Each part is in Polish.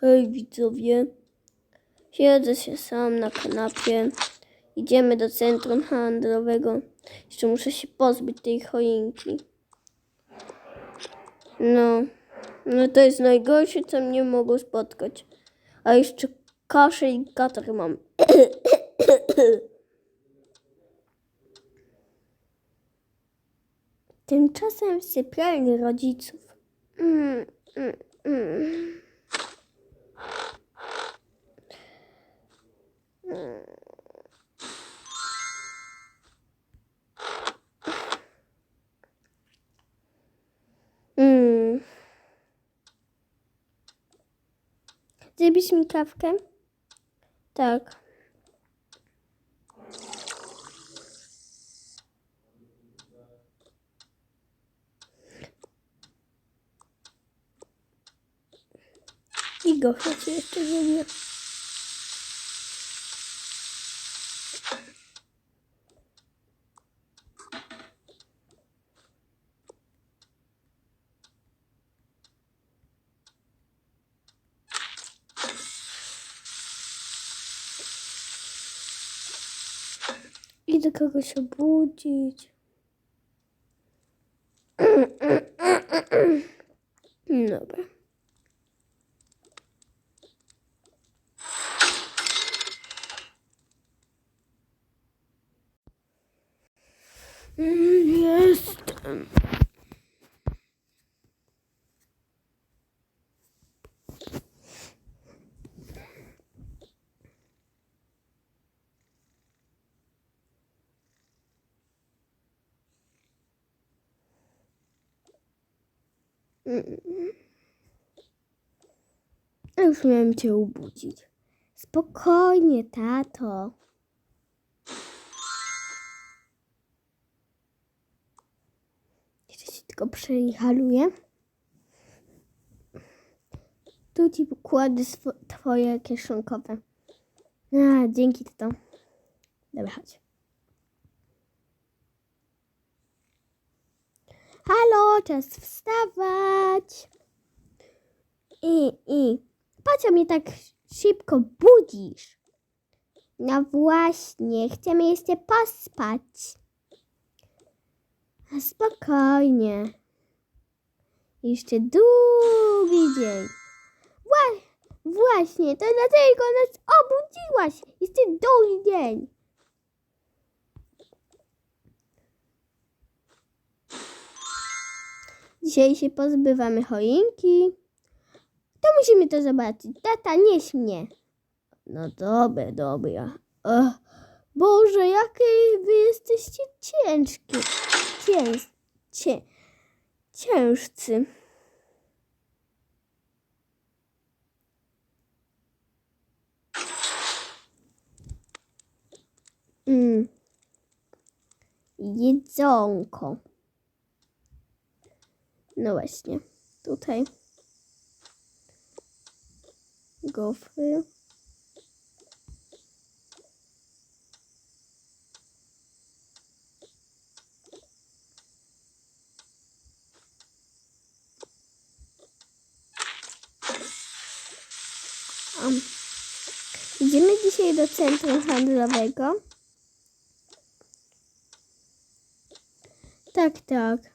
Hej widzowie, siedzę się sam na kanapie. Idziemy do centrum handlowego. Jeszcze muszę się pozbyć tej choinki. No, no to jest najgorsze, co mnie mogło spotkać. A jeszcze kaszę i katar mam. Tymczasem w sypialni rodziców. Mm, mm, mm. Mm. Zrobisz mi kawkę? Tak. I go jeszcze. Это как еще будет. Już miałem cię obudzić. Spokojnie, tato. Jeszcze się tylko przeinhaluję. Tu ci kładę swo- twoje kieszonkowe. A, dzięki tato. Dobra, chodź. Halo, czas wstawać. I, i. Po co mnie tak szybko budzisz? No właśnie, chcemy jeszcze pospać. Spokojnie. Jeszcze długi dzień. Wła- właśnie, to dlatego nas obudziłaś. Jeszcze długi dzień. Dzisiaj się pozbywamy choinki. To musimy to zobaczyć. Tata, nie śmie. No dobra, dobra. Ech, Boże, jakie wy jesteście ciężkie. Cięż, cię, ciężcy. Mm. Jedzonko. No właśnie, tutaj gofry. Um. Idziemy dzisiaj do centrum handlowego. Tak, tak.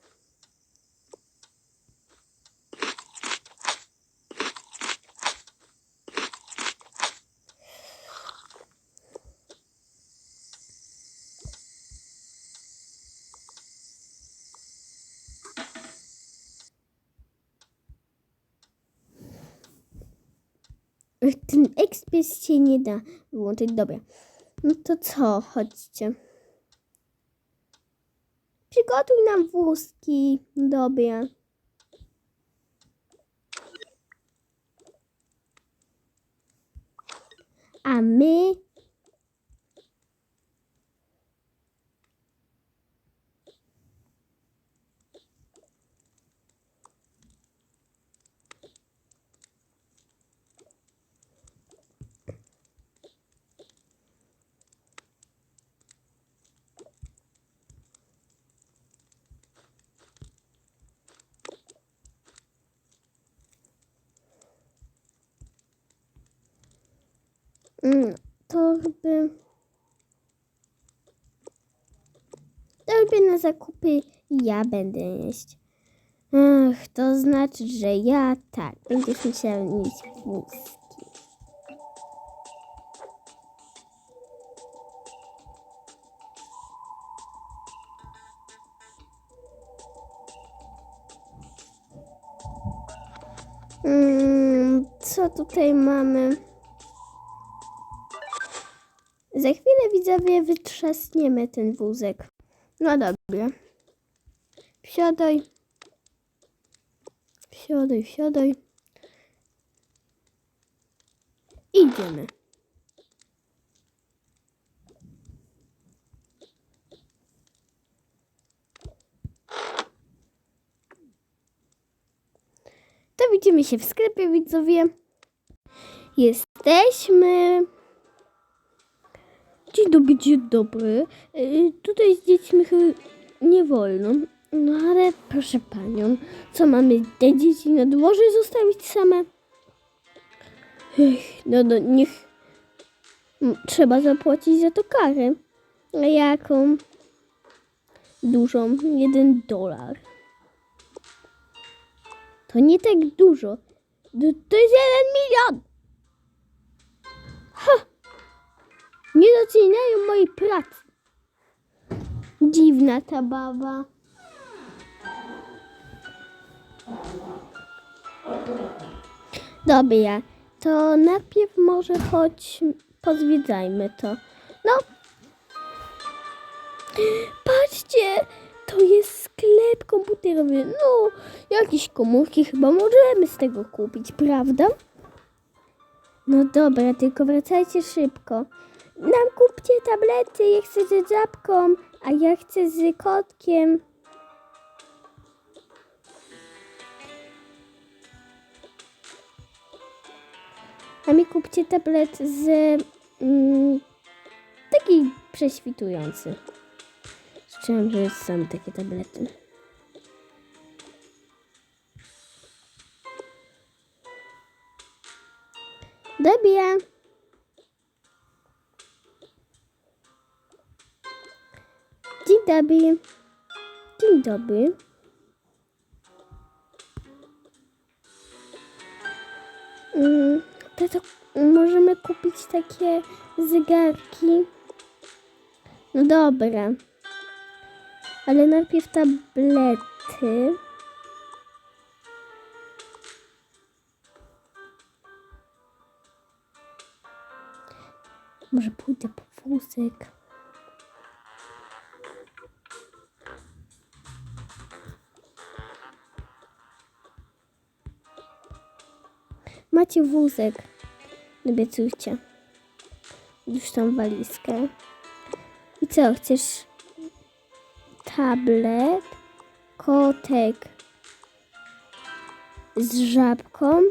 Ech, Ten ekspres się nie da wyłączyć. Dobra. No to co? Chodźcie. Przygotuj nam wózki. Dobra. A my... torby. Torby na zakupy ja będę jeść. Ach, to znaczy, że ja tak. Będziesz musiał nieść wózki. Mm, co tutaj mamy? Za chwilę widzowie wytrzasniemy ten wózek. No dobra. Wsiadaj. Wsiadaj, wsiadaj. Idziemy. To widzimy się w sklepie, widzowie. Jesteśmy. Dzień dobry, dzień dobry. Yy, tutaj z dziećmi chyba nie wolno. No ale proszę panią, co mamy te dzieci na dworze zostawić same? Ech, no, no niech m, trzeba zapłacić za to karę. A jaką? Dużą, jeden dolar. To nie tak dużo. To, to jest jeden milion. Ha! Nie doceniają mojej pracy. Dziwna ta baba. Dobra, to najpierw może choć pozwiedzajmy to. No. Patrzcie, to jest sklep komputerowy. No, jakieś komórki chyba możemy z tego kupić, prawda? No dobra, tylko wracajcie szybko. Nam kupcie tablety, ja chcę z żabką, a ja chcę z kotkiem. A mi kupcie tablet z mm, taki prześwitujący. Słyszałam, że są takie tablety. Dobie. Dobry. Dzień dobry. Mm, tato, możemy kupić takie zegarki. No dobra. Ale najpierw tablety. Może pójdę po wózek. Macie wózek. Obiecujcie. Już tą walizkę. I co, chcesz tablet, kotek z żabką,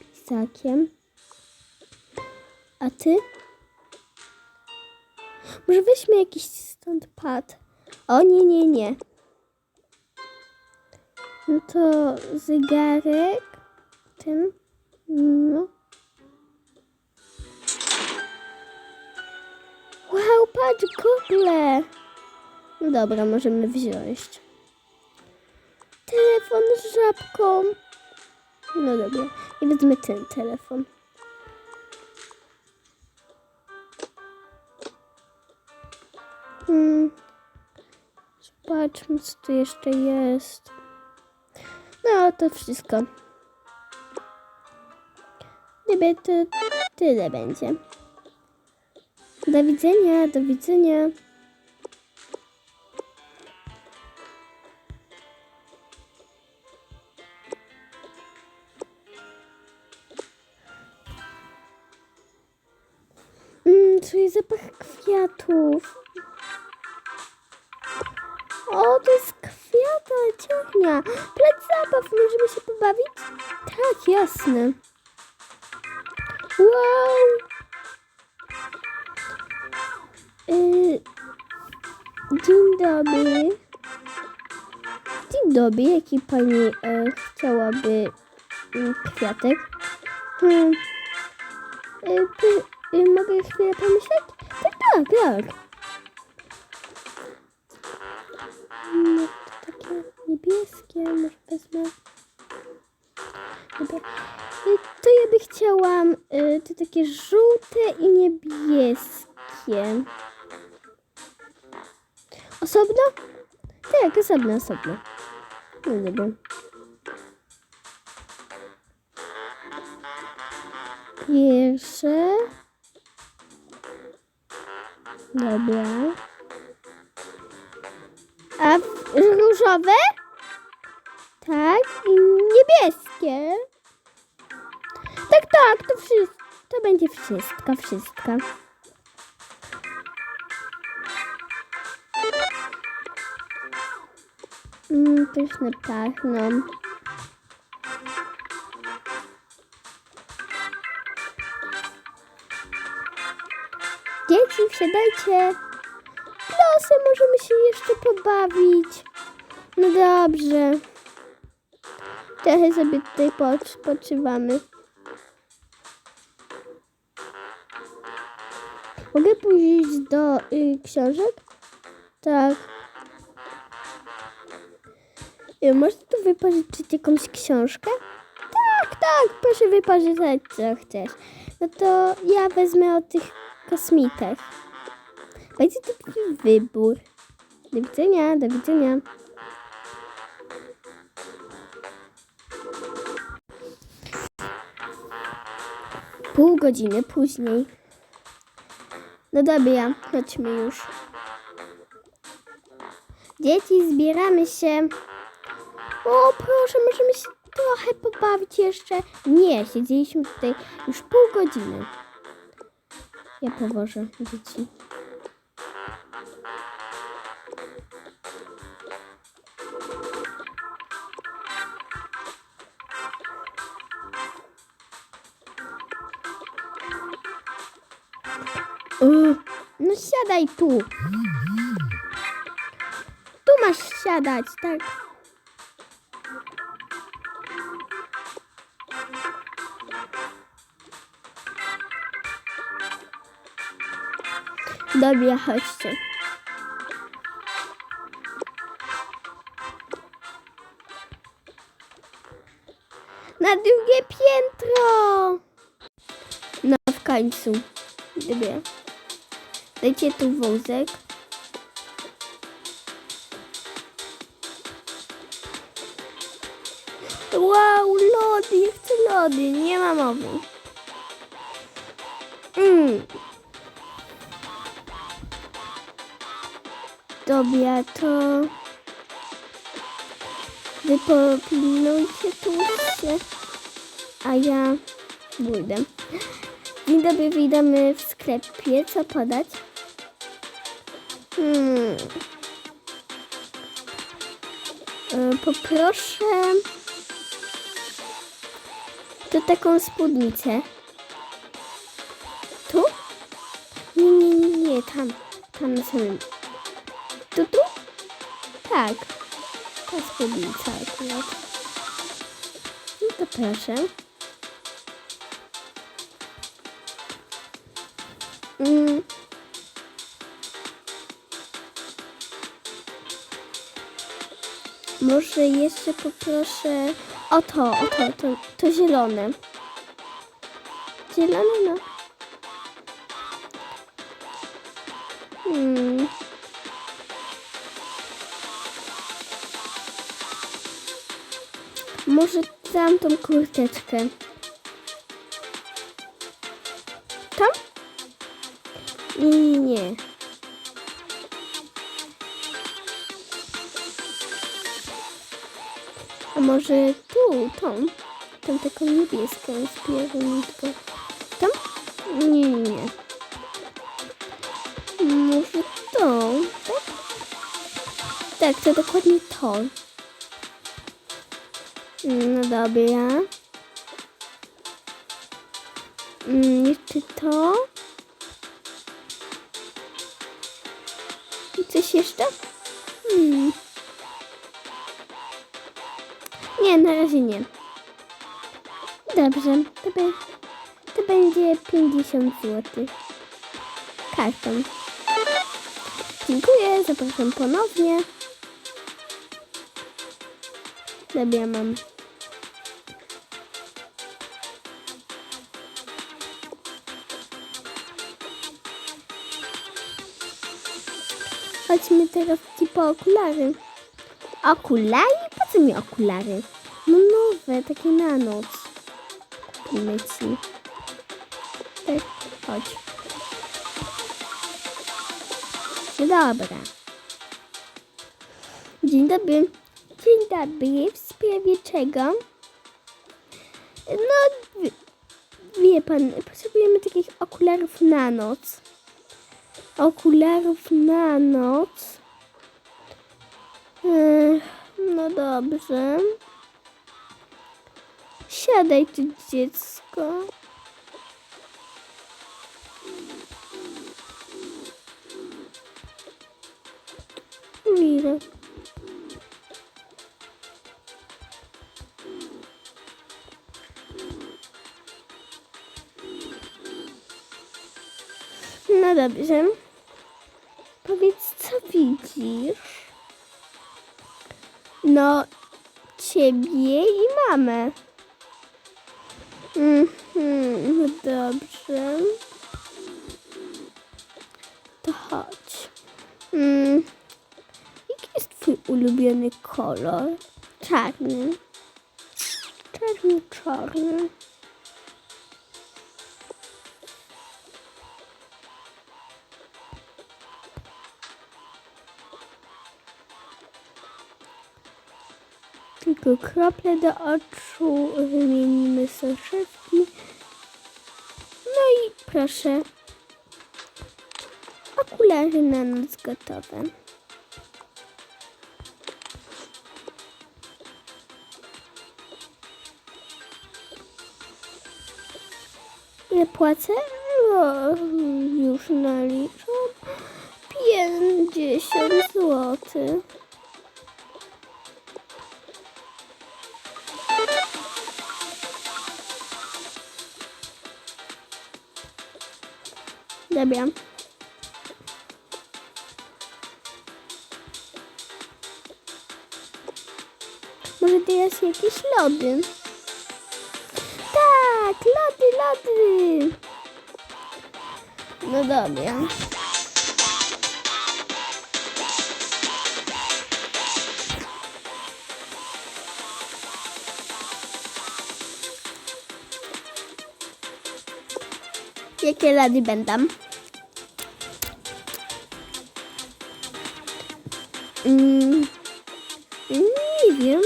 pisakiem. A ty? Może weźmy jakiś stąd pad. O nie, nie, nie. No to zegarek. Ten. No. Wow, patrz, gogle. No dobra, możemy wziąć. Telefon z żabką. No dobra, i wezmę ten telefon. Hmm. Zobaczmy, co tu jeszcze jest. No, to wszystko. Gdyby to tyle będzie. Do widzenia, do widzenia. Mm, czuję zapach kwiatów. O, to jest kwiata, ciągnia. Plac zabaw, możemy się pobawić? Tak, jasne. Wow. Y, dzień dobry. Dzień dobry, jaki pani e, chciałaby mm, kwiatek? Hmm. Y, p- y, mogę chwilę pomyśleć? Tak, tak, tak. No, to takie niebieskie, może wezmę. Ja by chciałam y, te takie żółte i niebieskie. Osobno? Tak, osobno, osobno. No dobra. Pierwsze. Dobra. A różowe? Tak. I niebieskie. Tak, to wszystko. To będzie wszystko, wszystko. Mm, pyszne pachną. Dzieci, wsiadajcie. Proszę, możemy się jeszcze pobawić. No dobrze. Trochę sobie tutaj odpoczywamy. Mogę pójść do y, książek? Tak. Y, można tu wypożyczyć jakąś książkę? Tak, tak, proszę wypożyczać co chcesz. No to ja wezmę o tych kosmitach. Będzie to twój wybór. Do widzenia, do widzenia. Pół godziny później. No dobra, chodźmy już. Dzieci, zbieramy się. O, proszę, możemy się trochę pobawić jeszcze. Nie, siedzieliśmy tutaj już pół godziny. Ja powożę dzieci. No siadaj tu. Tu masz siadać, tak. Dobra, chodźcie. Na drugie piętro. No w końcu. Dobra. Dajcie tu wózek. Wow, lody, ja chcę lody, nie ma mowy. Mm. Dobra, to wy popilnujcie tu się, a ja pójdę. Dzień dobry, witamy w sklepie. Co podać? Hmm. E, Poproszę to taką spódnicę. Tu? Nie, nie, nie, nie, tam. Tam na samym. Tu, tu? Tak. Ta spódnica akurat. No to proszę. Mm. Może jeszcze poproszę o to, o to, to, to zielone. Zielone, no. Hmm. Może tamtą kurteczkę. Tam? Nie, nie, nie. Może tu, tą? Tą taką niebieską z pierunitką. Tam? Nie, nie. Może tą, tak? Tak, to dokładnie to. No dobra. Mm, jeszcze to. I coś jeszcze? Hmm. Nie, na razie nie. Dobrze, dobra. to będzie 50 zł. Kartą. Dziękuję, zapraszam ponownie. Dobra, mam. Chodźmy teraz ci po okulary. Okulary? Co mi okulary? No nowe, takie na noc. Kupimy ci. Tak, chodź. No dobra. Dzień dobry. Dzień dobry. W sprawie czego? No, wie, pan, potrzebujemy takich okularów na noc. Okularów na noc. Ech, no dobrze. Siadaj tu dziecko. Mira. No dobrze. Powiedz, co widzisz? No, ciebie i mamę. Mhm, dobrze. To chodź. Mm, jaki jest twój ulubiony kolor? Czarny. Czarny, czarny. Tylko krople do oczu, wymienimy soszewki. No i proszę. Okulary na noc gotowe. Ile płacę? No, już naliczam. 50 złotych. Dobra. Może teraz jakieś lody? Tak, lody, lody. No dobra. Jakie lody będą? Mm, nie wiem.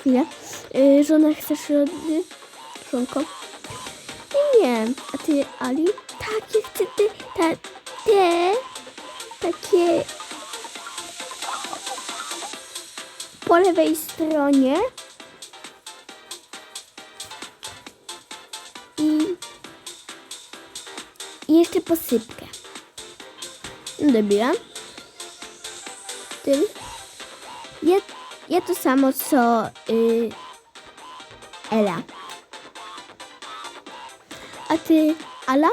Chwilę. Y, żona chcesz lody? Żonko? Nie. A ty, Ali? Tak, ja chcę te, ta, te, takie po lewej stronie. I, i jeszcze posypkę. No Dobra. Ty? Ja, ja to samo co y, Ela. A ty, Ala?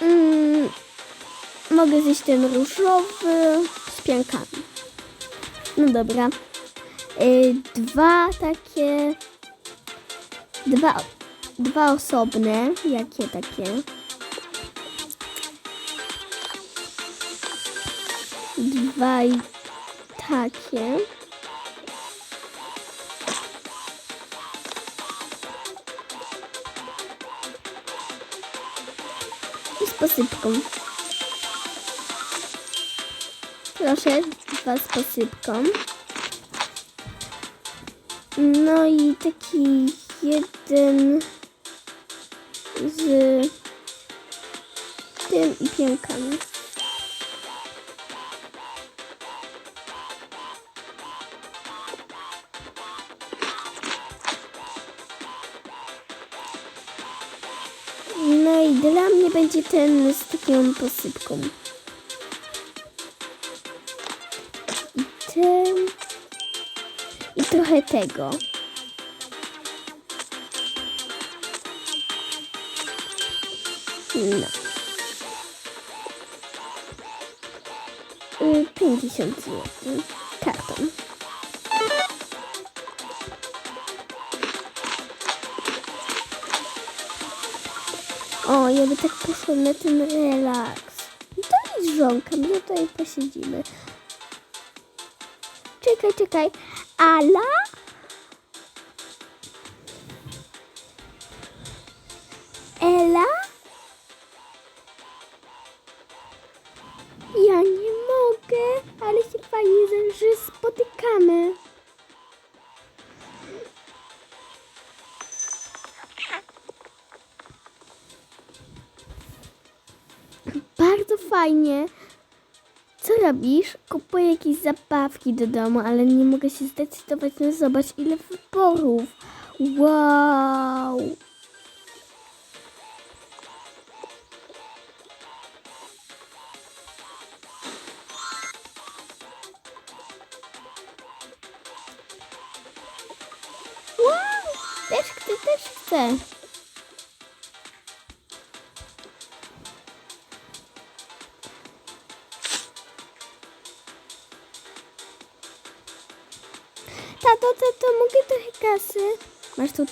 Mm, mogę zjeść ten różowy z piankami. No dobra. Y, dwa takie. Dwa, dwa osobne. Jakie takie? Dwa takie. I z posypką. Proszę, dwa z posypką. No i taki jeden z tym i piankami. będzie ten z taką posypką. I ten. I trochę tego. No. Y, 50 zł. Karton. O, ja by tak poszła na ten relaks. To jest żonka, my tutaj posiedzimy. Czekaj, czekaj. Ala? Fajnie. Co robisz? Kupuję jakieś zabawki do domu, ale nie mogę się zdecydować. No zobacz, ile wyborów. Wow. Wow. Też chcę, też chcę.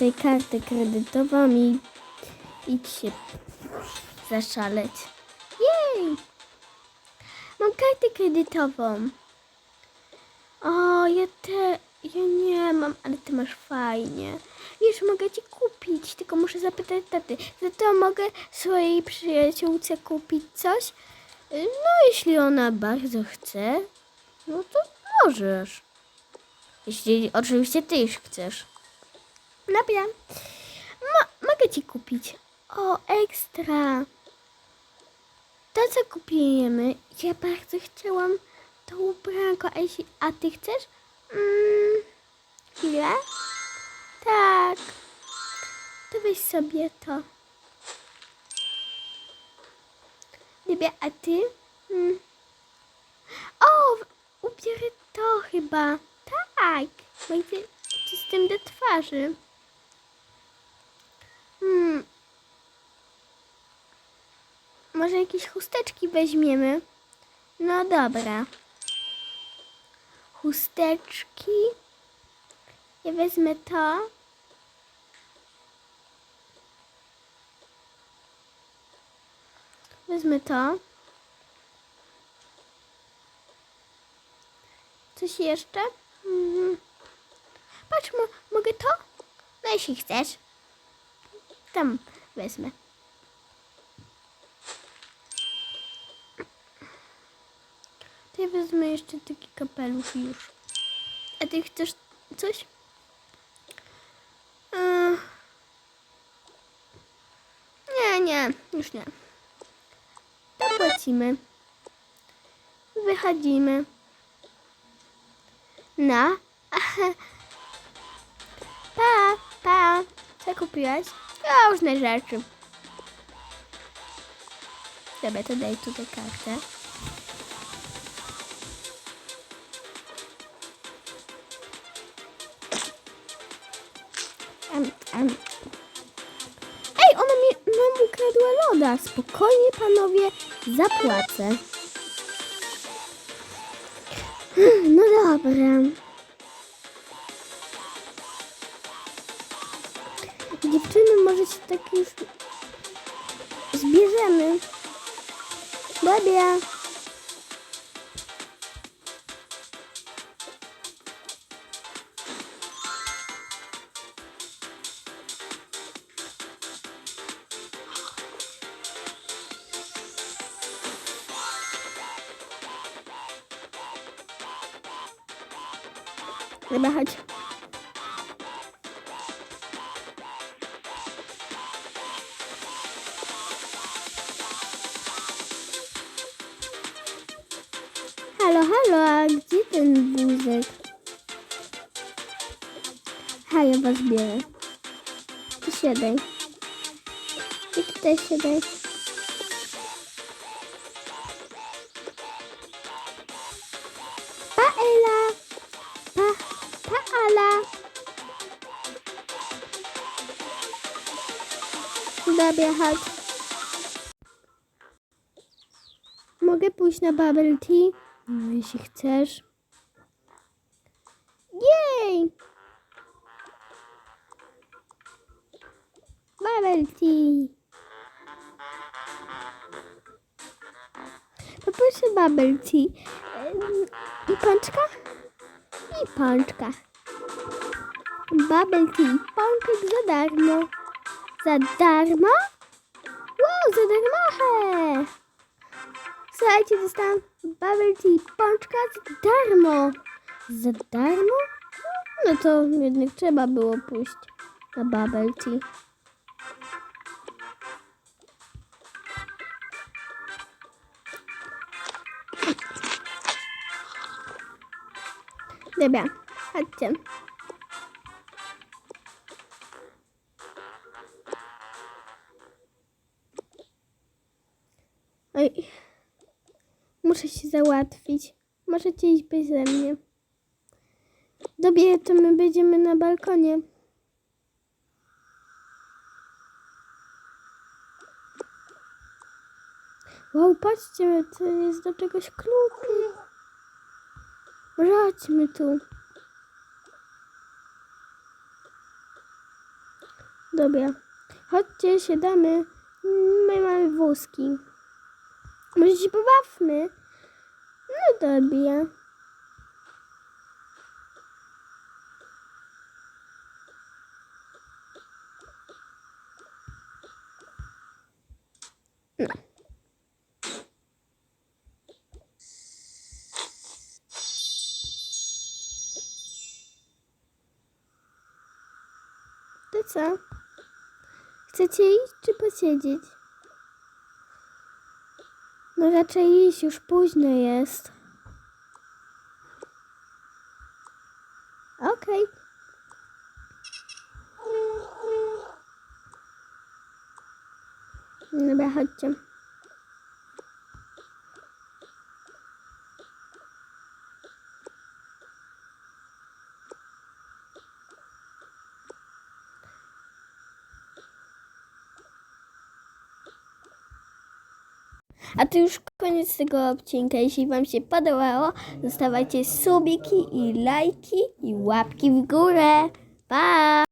Tutaj kartę kredytową i idź się zaszaleć. Jej! Mam kartę kredytową. O, ja te, ja nie mam, ale ty masz fajnie. Wiesz, mogę ci kupić, tylko muszę zapytać taty. Za to mogę swojej przyjaciółce kupić coś? No, jeśli ona bardzo chce, no to możesz. Jeśli oczywiście ty już chcesz. Dobra. Mo- mogę ci kupić. O, ekstra. To co kupujemy? Ja bardzo chciałam to ubranko. A, jeśli, a ty chcesz? Mm, chwilę. Tak. To weź sobie to. Dobra, a ty? Mm. O, ubiorę to chyba. Tak, będzie czystym do twarzy. Hmm. Może jakieś chusteczki weźmiemy? No dobra. Chusteczki. Ja wezmę to. Wezmę to. Coś jeszcze? Mhm. Patrz, mo- mogę to? No jeśli chcesz. Tam wezmę. Ja wezmę jeszcze taki kapelusz już. A ty chcesz coś? Eee. Nie, nie, już nie. Dopłacimy. Wychodzimy. No. Pa, pa. Co kupiłaś? Różne rzeczy. Dobra, to daj tutaj kartę. Spokojnie, panowie, zapłacę. No dobra. Dziewczyny, może się tak już zbierzemy. Dobra. Chodź. Halo, halo, a gdzie ten wózek? Ha, ja was biorę. Ty siadaj. I tutaj siadaj. Chodź. mogę pójść na bubble tea? No, jeśli chcesz. Jej! Bubble tea. Poproszę bubble tea. I pączka? I pączka. Bubble tea. Pączek za darmo. Za darmo? Wow, za darmo! Słuchajcie, dostałam bubble tea. Pączka za darmo. Za darmo? No to jednak trzeba było pójść na bubble tea. Dobra, chodźcie. Oj, muszę się załatwić. Możecie iść beze mnie. Dobra, to my będziemy na balkonie. Wow, patrzcie, to jest do czegoś klucz. Chodźmy tu. Dobra. Chodźcie, siadamy. My mamy wózki. Może się pobawmy? No dobra. No. To co? Chcecie iść czy posiedzieć? No raczej iść, już późno jest. Okej. Dobra, chodźcie. A to już koniec tego odcinka. Jeśli Wam się podobało, zostawiajcie subiki i lajki i łapki w górę. Pa!